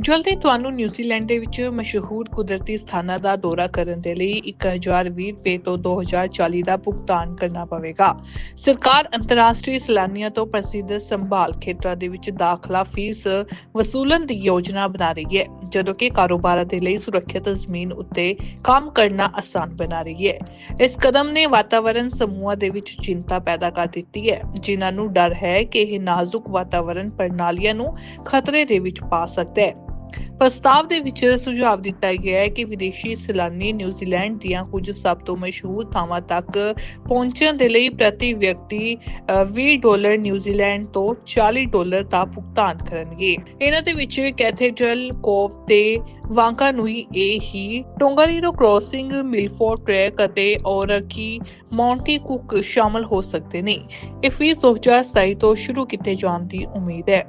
ਜਲਦੀ ਤੁਹਾਨੂੰ ਨਿਊਜ਼ੀਲੈਂਡ ਦੇ ਵਿੱਚ ਮਸ਼ਹੂਰ ਕੁਦਰਤੀ ਸਥਾਨਾਂ ਦਾ ਦੌਰਾ ਕਰਨ ਦੇ ਲਈ 1020 ਰੁਪਏ ਤੋਂ 2040 ਦਾ ਭੁਗਤਾਨ ਕਰਨਾ ਪਵੇਗਾ। ਸਰਕਾਰ ਅੰਤਰਰਾਸ਼ਟਰੀ ਸੈਲਾਨੀਆਂ ਤੋਂ ਪ੍ਰਸਿੱਧ ਸੰਭਾਲ ਖੇਤਰਾਂ ਦੇ ਵਿੱਚ ਦਾਖਲਾ ਫੀਸ ਵਸੂਲਣ ਦੀ ਯੋਜਨਾ ਬਣਾ ਰਹੀ ਹੈ, ਜਦੋਂ ਕਿ ਕਾਰੋਬਾਰਾਂ ਦੇ ਲਈ ਸੁਰੱਖਿਅਤ ਜ਼ਮੀਨ ਉੱਤੇ ਕੰਮ ਕਰਨਾ ਆਸਾਨ ਬਣਾ ਰਹੀ ਹੈ। ਇਸ ਕਦਮ ਨੇ ਵਾਤਾਵਰਣ ਸਮੂਹਾਂ ਦੇ ਵਿੱਚ ਚਿੰਤਾ ਪੈਦਾ ਕਰ ਦਿੱਤੀ ਹੈ, ਜਿਨ੍ਹਾਂ ਨੂੰ ਡਰ ਹੈ ਕਿ ਇਹ ਨਾਜ਼ੁਕ ਵਾਤਾਵਰਣ ਪ੍ਰਣਾਲੀਆਂ ਨੂੰ ਖਤਰੇ ਦੇ ਵਿੱਚ ਪਾ ਸਕਦਾ ਹੈ। ਪ੍ਰਸਤਾਵ ਦੇ ਵਿੱਚ ਸੁਝਾਅ ਦਿੱਤਾ ਗਿਆ ਹੈ ਕਿ ਵਿਦੇਸ਼ੀ ਸੈਲਾਨੀ ਨਿਊਜ਼ੀਲੈਂਡ ਦੀਆਂ ਕੁਝ ਸਭ ਤੋਂ ਮਸ਼ਹੂਰ ਥਾਵਾਂ ਤੱਕ ਪਹੁੰਚਣ ਦੇ ਲਈ ਪ੍ਰਤੀ ਵਿਅਕਤੀ 20 ਡਾਲਰ ਨਿਊਜ਼ੀਲੈਂਡ ਤੋਂ 40 ਡਾਲਰ ਦਾ ਭੁਗਤਾਨ ਕਰਨਗੇ। ਇਹਨਾਂ ਦੇ ਵਿੱਚ ਕੈਥੇਡਰਲ ਕੋਵ ਤੇ ਵਾਂਕਾਨੂਈ, ਏ ਹੀ, ਟੋਂਗਾਰੀਰੋ ਕ੍ਰੋਸਿੰਗ, ਮਿਲਫੋਰਡ ਟ੍ਰੈਕ ਅਤੇ ਔਰਕੀ ਮੌਂਟੀ ਕੁਕ ਸ਼ਾਮਲ ਹੋ ਸਕਦੇ ਨੇ। ਇਹ ਫੀਸ 2027 ਤੋਂ ਸ਼ੁਰੂ ਕੀਤੇ ਜਾਣ ਦੀ ਉਮੀਦ ਹੈ।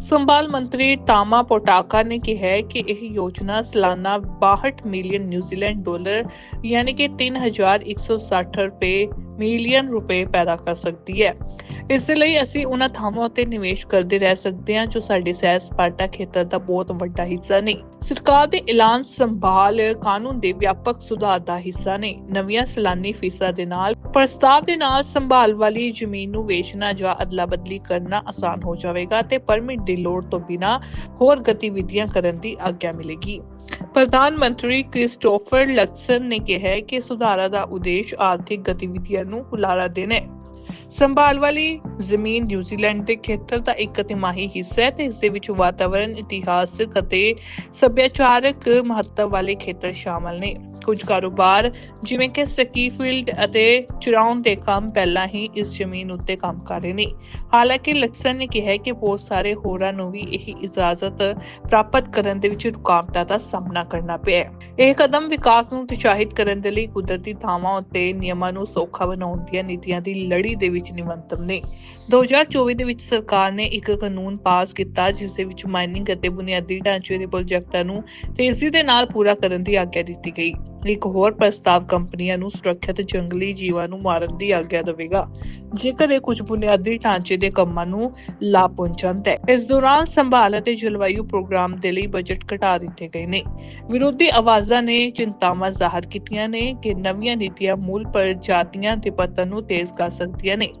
ਸੰਭਾਲ ਮੰਤਰੀ ਤਾਮਾ ਪੋਟਾਕਾ ਨੇ ਕਿਹਾ ਹੈ ਕਿ ਇਹ ਯੋਜਨਾ ਸਾਲਾਨਾ 62 ਮਿਲੀਅਨ ਨਿਊਜ਼ੀਲੈਂਡ ਡਾਲਰ ਯਾਨੀ ਕਿ 3160 ਰੁਪਏ ਮਿਲੀਅਨ ਰੁਪਏ ਪੈਦਾ ਕਰ ਸਕਦੀ ਹੈ। ਇਸ ਦੇ ਲਈ ਅਸੀਂ ਉਹਨਾਂ ਥਾਵਾਂ ਉੱਤੇ ਨਿਵੇਸ਼ ਕਰਦੇ ਰਹਿ ਸਕਦੇ ਹਾਂ ਜੋ ਸਾਡੇ ਸੈਰ ਸਪਾਟਾ ਖੇਤਰ ਦਾ ਬਹੁਤ ਵੱਡਾ ਹਿੱਸਾ ਨੇ। ਸਰਕਾਰ ਦੇ ਐਲਾਨ ਸੰਭਾਲ ਕਾਨੂੰਨ ਦੇ ਵਿਆਪਕ ਸੁਧਾਰ ਦਾ ਹਿੱਸਾ ਨੇ। ਨਵੀਆਂ ਸੈਲਾਨੀ ਫੀਸਾਂ ਦੇ ਨਾਲ ਪ੍ਰਸਤਾਵ ਦੇ ਨਾਲ ਸੰਭਾਲ ਵਾਲੀ ਜ਼ਮੀਨ ਨੂੰ ਵੇਚਣਾ ਜਾਂ ਅਦਲਾ-ਬਦਲੀ ਕਰਨਾ ਆਸਾਨ ਹੋ ਜਾਵੇਗਾ ਤੇ ਪਰਮਿਟ ਦੀ ਲੋੜ ਤੋਂ ਬਿਨਾ ਹੋਰ ਗਤੀਵਿਧੀਆਂ ਕਰਨ ਦੀ ਆਗਿਆ ਮਿਲੇਗੀ। ਪ੍ਰਧਾਨ ਮੰਤਰੀ ਕ੍ਰਿਸਟੋਫਰ ਲਕਸਨ ਨੇ ਕਿਹਾ ਕਿ ਸੁਧਾਰਾਂ ਦਾ ਉਦੇਸ਼ ਆਰਥਿਕ ਗਤੀਵਿਧੀਆਂ ਨੂੰ ਹੁਲਾਰਾ ਦੇਣਾ ਹੈ। ਸੰਭਾਲ ਵਾਲੀ ਜ਼ਮੀਨ ਨਿਊਜ਼ੀਲੈਂਡ ਦੇ ਖੇਤਰ ਦਾ ਇੱਕ ਤਿਮਾਹੀ ਹਿੱਸਾ ਹੈ ਤੇ ਇਸ ਦੇ ਵਿੱਚ ਵਾਤਾਵਰਣ ਇਤਿਹਾਸਕ ਅਤੇ ਸੱਭਿਆਚਾਰਕ ਮਹੱਤਵ ਵਾਲੇ ਖੇਤਰ ਸ਼ਾਮਲ ਨੇ। ਕੁਝ ਕਾਰੋਬਾਰ, ਜਿਵੇਂ ਕਿ ਸਕੀਫੀਲਡ ਅਤੇ ਚੁਰਾਉਣ ਦੇ ਕੰਮ ਪਹਿਲਾਂ ਹੀ ਇਸ ਜ਼ਮੀਨ ਉੱਤੇ ਕੰਮ ਕਰ ਰਹੇ ਨੇ। ਹਾਲਾਂਕਿ ਲਕਸਨ ਨੇ ਕਿਹਾ ਕਿ ਬਹੁਤ ਸਾਰੇ ਹੋਰਾਂ ਨੂੰ ਵੀ ਇਹ ਇਜਾਜ਼ਤ ਪ੍ਰਾਪਤ ਕਰਨ ਦੇ ਵਿੱਚ ਰੁਕਾਵਟਾਂ ਦਾ ਸਾਹਮਣਾ ਕਰਨਾ ਪਿਆ ਇਹ ਕਦਮ ਵਿਕਾਸ ਨੂੰ ਉਤਸ਼ਾਹਿਤ ਕਰਨ ਦੇ ਲਈ ਕੁਦਰਤੀ ਥਾਵਾਂ ਉੱਤੇ ਨਿਯਮਾਂ ਨੂੰ ਸੌਖਾ ਬਣਾਉਣ ਦੀਆਂ ਨੀਤੀਆਂ ਦੀ ਲੜੀ ਦੇ ਵਿੱਚ ਨਿਮੰਤਮ ਨੇ। 2024 ਦੇ ਵਿੱਚ ਸਰਕਾਰ ਨੇ ਇੱਕ ਕਾਨੂੰਨ ਪਾਸ ਕੀਤਾ, ਜਿਸ ਦੇ ਵਿੱਚ ਮਾਈਨਿੰਗ ਅਤੇ ਬੁਨਿਆਦੀ ਢਾਂਚੇ ਦੇ ਪ੍ਰੋਜੈਕਟਾਂ ਨੂੰ ਤੇਜ਼ੀ ਦੇ ਨਾਲ ਪੂਰਾ ਕਰਨ ਦੀ ਆਗਿਆ ਦਿੱਤੀ ਗਈ। ਇੱਕ ਹੋਰ ਪ੍ਰਸਤਾਵ ਕੰਪਨੀਆਂ ਨੂੰ ਸੁਰੱਖਿਅਤ ਜੰਗਲੀ ਜੀਵਾਂ ਨੂੰ ਮਾਰਨ ਦੀ ਆਗਿਆ ਦੇਵੇਗਾ, ਜੇਕਰ ਇਹ ਕੁਝ ਬੁਨਿਆਦੀ ਢਾਂਚੇ ਦੇ ਕੰਮਾਂ ਨੂੰ ਲਾਭ ਪਹੁੰਚਾਉਂਦਾ ਹੈ ਇਸ ਦੌਰਾਨ ਸੰਭਾਲ ਅਤੇ ਜਲਵਾਯੂ ਪ੍ਰੋਗਰਾਮ ਦੇ ਲਈ ਬਜਟ ਘਟਾ ਦਿੱਤੇ ਗਏ ਨੇ। ਵਿਰੋਧੀ ਆਵਾਜ਼ਾਂ ਨੇ ਚਿੰਤਾਵਾਂ ਜ਼ਾਹਰ ਕੀਤੀਆਂ ਨੇ ਕਿ ਨਵੀਆਂ ਨੀਤੀਆਂ ਮੂਲ ਪ੍ਰਜਾਤੀਆਂ ਦੇ ਪਤਨ ਨੂੰ ਤੇਜ਼ ਕਰ ਸਕਦੀਆਂ ਨੇ।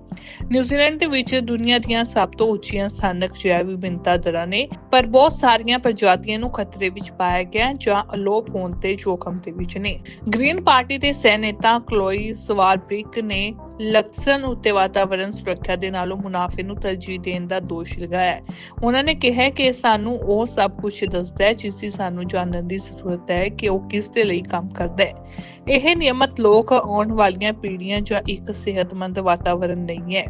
ਨਿਊਜ਼ੀਲੈਂਡ ਦੇ ਵਿੱਚ ਦੁਨੀਆ ਦੀਆਂ ਸਭ ਤੋਂ ਉੱਚੀਆਂ ਸਥਾਨਕ ਜੈਵ ਵਿਭਿੰਨਤਾ ਦਰਾਂ ਨੇ, ਪਰ ਬਹੁਤ ਸਾਰੀਆਂ ਪ੍ਰਜਾਤੀਆਂ ਨੂੰ ਖਤਰੇ ਵਿੱਚ ਪਾਇਆ ਗਿਆ ਜਾਂ ਅਲੋਪ ਹੋਣ ਦੇ ਜੋਖਮ ਦੇ ਵਿੱਚ ਨੇ। ਗ੍ਰੀਨ ਪਾਰਟੀ ਦੇ ਸੈਨੇਤਾ ਕਲੋਈ ਸਵਾਰਬ੍ਰਿਕ ਨੇ ਲਕਸਨ ਉਤੇ ਵਾਤਾਵਰਣ ਸੁਰੱਖਿਆ ਦੇ ਨਾਲੋਂ ਮੁਨਾਫੇ ਨੂੰ ਤਰਜੀਹ ਦੇਣ ਦਾ ਦੋਸ਼ ਲਗਾਇਆ ਉਹਨਾਂ ਨੇ ਕਿਹਾ ਕਿ ਸਾਨੂੰ ਉਹ ਸਭ ਕੁਝ ਦੱਸਦਾ ਹੈ, ਜਿਸ ਦੀ ਸਾਨੂੰ ਜਾਣਨ ਦੀ ਜ਼ਰੂਰਤ ਹੈ ਕਿ ਉਹ ਕਿਸ ਦੇ ਲਈ ਕੰਮ ਕਰਦਾ ਹੈ। ਇਹ ਨਿਯਮਤ ਲੋਕ ਆਉਣ ਵਾਲੀਆਂ ਪੀੜ੍ਹੀਆਂ ਜਾਂ ਇੱਕ ਸਿਹਤਮੰਦ ਵਾਤਾਵਰਣ ਨਹੀਂ ਹੈ।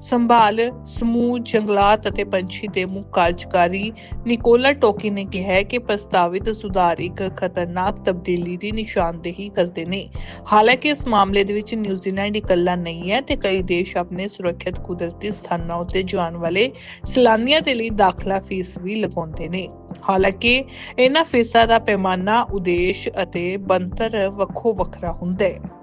ਸੰਭਾਲ, ਸਮੂਹ, ਜੰਗਲਾਤ ਅਤੇ ਪੰਛੀ ਦੇ ਮੁੱਖ ਕਾਰਜਕਾਰੀ ਨਿਕੋਲਾ ਟੋਕੀ ਨੇ ਕਿਹਾ ਹੈ ਕਿ ਪ੍ਰਸਤਾਵਿਤ ਸੁਧਾਰ ਇੱਕ ਖਤਰਨਾਕ ਤਬਦੀਲੀ ਦੀ ਨਿਸ਼ਾਨਦੇਹੀ ਕਰਦੇ ਨੇ। ਹਾਲਾਂਕਿ ਇਸ ਮਾਮਲੇ ਦੇ ਵਿੱਚ ਨਿਊਜ਼ੀਲੈਂਡ ਇਕੱਲਾ ਨਹੀਂ ਹੈ ਤੇ ਕਈ ਦੇਸ਼ ਆਪਣੇ ਸੁਰੱਖਿਅਤ ਕੁਦਰਤੀ ਸਥਾਨਾਂ ਉੱਤੇ ਜਾਣ ਵਾਲੇ ਸੈਲਾਨੀਆਂ ਦੇ ਲਈ ਦਾਖਲਾ ਫੀਸ ਵੀ ਲਗਾਉਂਦੇ ਨੇ। ਹਾਲਾਂਕਿ, ਇਹਨਾਂ ਫੀਸਾਂ ਦਾ ਪੈਮਾਨਾ ਉਦੇਸ਼ ਅਤੇ ਬਣਤਰ ਵੱਖੋ ਵੱਖਰਾ ਹੁੰਦਾ ਹੈ।